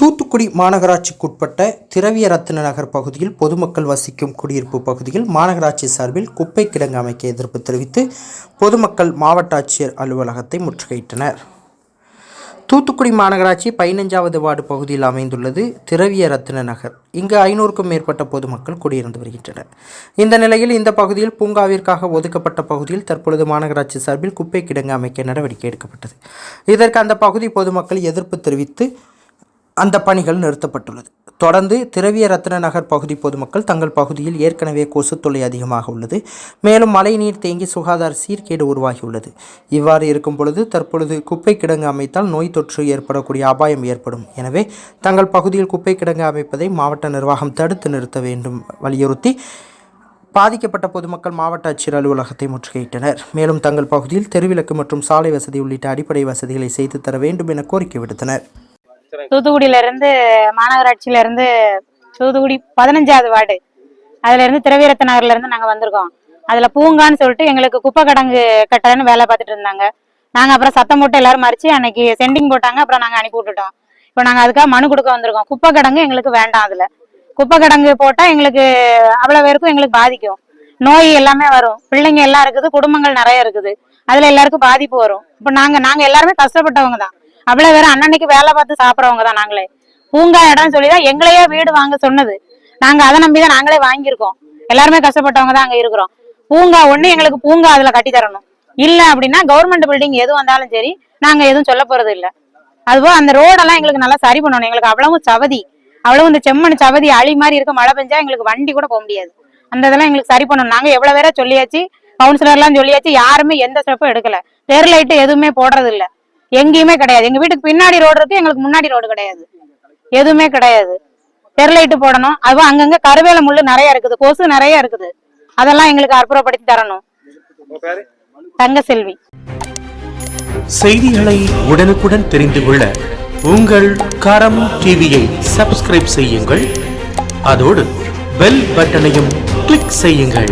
தூத்துக்குடி மாநகராட்சிக்குட்பட்ட திரவிய ரத்ன நகர் பகுதியில் பொதுமக்கள் வசிக்கும் குடியிருப்பு பகுதியில் மாநகராட்சி சார்பில் குப்பை கிடங்கு அமைக்க எதிர்ப்பு தெரிவித்து பொதுமக்கள் மாவட்ட ஆட்சியர் அலுவலகத்தை முற்றுகையிட்டனர். தூத்துக்குடி மாநகராட்சி பதினஞ்சாவது வார்டு பகுதியில் அமைந்துள்ளது திரவிய ரத்ன நகர். இங்கு ஐநூறுக்கும் மேற்பட்ட பொதுமக்கள் குடியிருந்து வருகின்றனர். இந்த நிலையில் இந்த பகுதியில் பூங்காவிற்காக ஒதுக்கப்பட்ட பகுதியில் தற்பொழுது மாநகராட்சி சார்பில் குப்பை கிடங்கு அமைக்க நடவடிக்கை எடுக்கப்பட்டது. இதற்கு அந்த பகுதி பொதுமக்கள் எதிர்ப்பு தெரிவித்து அந்த பணிகள் நிறுத்தப்பட்டுள்ளது. தொடர்ந்து திரவிய ரத்ன நகர் பகுதி பொதுமக்கள் தங்கள் பகுதியில் ஏற்கனவே கொசு தொல்லை அதிகமாக உள்ளது. மேலும் மழைநீர் தேங்கி சுகாதார சீர்கேடு உருவாகியுள்ளது. இவ்வாறு இருக்கும் பொழுது தற்பொழுது குப்பை கிடங்கு அமைத்தால் நோய் தொற்று ஏற்படக்கூடிய அபாயம் ஏற்படும். எனவே தங்கள் பகுதியில் குப்பை கிடங்கு அமைப்பதை மாவட்ட நிர்வாகம் தடுத்து நிறுத்த வேண்டும் வலியுறுத்தி பாதிக்கப்பட்ட பொதுமக்கள் மாவட்ட ஆட்சியர் அலுவலகத்தை முற்றுகையிட்டனர். மேலும் தங்கள் பகுதியில் தெருவிளக்கு மற்றும் சாலை வசதி உள்ளிட்ட அடிப்படை வசதிகளை செய்து தர வேண்டும் என கோரிக்கை விடுத்தனர். தூத்துக்குடியில இருந்து மாநகராட்சியில இருந்து தூத்துக்குடி பதினஞ்சாவது வார்டு. அதுல இருந்து திரவீரத்த நகர்ல இருந்து நாங்க வந்திருக்கோம். அதுல பூங்கான்னு சொல்லிட்டு எங்களுக்கு குப்பை கடங்கு கட்டலன்னு வேலை பார்த்துட்டு இருந்தாங்க. நாங்க அப்புறம் சத்தம் போட்டு எல்லாரும் மறிச்சு அன்னைக்கு சென்டிங் போட்டாங்க அப்புறம் நாங்க அனுப்பி விட்டுட்டோம். இப்போ நாங்க அதுக்காக மனு கொடுக்க வந்திருக்கோம். குப்பை கிடங்கு எங்களுக்கு வேண்டாம் அதுல. குப்பை கிடங்கு போட்டா எங்களுக்கு அவ்வளவு பேருக்கும் எங்களுக்கு பாதிக்கும். நோய் எல்லாமே வரும். பிள்ளைங்க எல்லாம் இருக்குது குடும்பங்கள் நிறைய இருக்குது. அதுல எல்லாருக்கும் பாதிப்பு வரும். இப்போ நாங்க நாங்க எல்லாருமே கஷ்டப்பட்டவங்க தான். அவ்வளவு வேற அன்னன்னைக்கு வேலை பார்த்து சாப்பிடறவங்க தான் நாங்களே. பூங்கா இடம் சொல்லிதான் எங்களையே வீடு வாங்க சொன்னது. நாங்க அதை நம்பிதான் நாங்களே வாங்கியிருக்கோம். எல்லாருமே கஷ்டப்பட்டவங்க தான் அங்க இருக்கிறோம். பூங்கா ஒண்ணு எங்களுக்கு பூங்கா அதுல கட்டி தரணும். இல்ல அப்படின்னா கவர்மெண்ட் பில்டிங் எது வந்தாலும் சரி நாங்க எதுவும் சொல்ல போறது இல்ல. அதுபோல் அந்த ரோடெல்லாம் எங்களுக்கு நல்லா சரி பண்ணணும். எங்களுக்கு அவ்வளவும் சவதி. அவ்வளவு இந்த செம்மண் சவதி அழி மாதிரி இருக்க மழை பெஞ்சா எங்களுக்கு வண்டி கூட போக முடியாது. அந்த இதெல்லாம் எங்களுக்கு சரி பண்ணணும். நாங்க எவ்வளவு பேரை சொல்லியாச்சு கவுன்சிலர்லாம் சொல்லியாச்சு யாருமே எந்த ஸ்டெப்பும் எடுக்கல. தெரு லைட்டு எதுவுமே போடுறது இல்ல. எங்கேயுமே கிடையாது. எங்க வீட்டுக்கு பின்னாடி ரோடு இருக்கு எங்களுக்கு முன்னாடி ரோடு கிடையாது. எதுவுமே கிடையாது. தெரு போடணும். அதுவும் அங்கங்க கருவேல முள்ளு நிறைய இருக்குது. கொசு நிறைய இருக்குது. அதெல்லாம் எங்களுக்கு அற்புறப்படுத்தி தரணும். தங்கசெல்வி செய்திகளை உடனுக்குடன் தெரிந்து கொள்ள உங்கள் கரம் டிவியை சப்ஸ்கிரைப் செய்யுங்கள். அதோடு பெல் பட்டனையும் கிளிக் செய்யுங்கள்.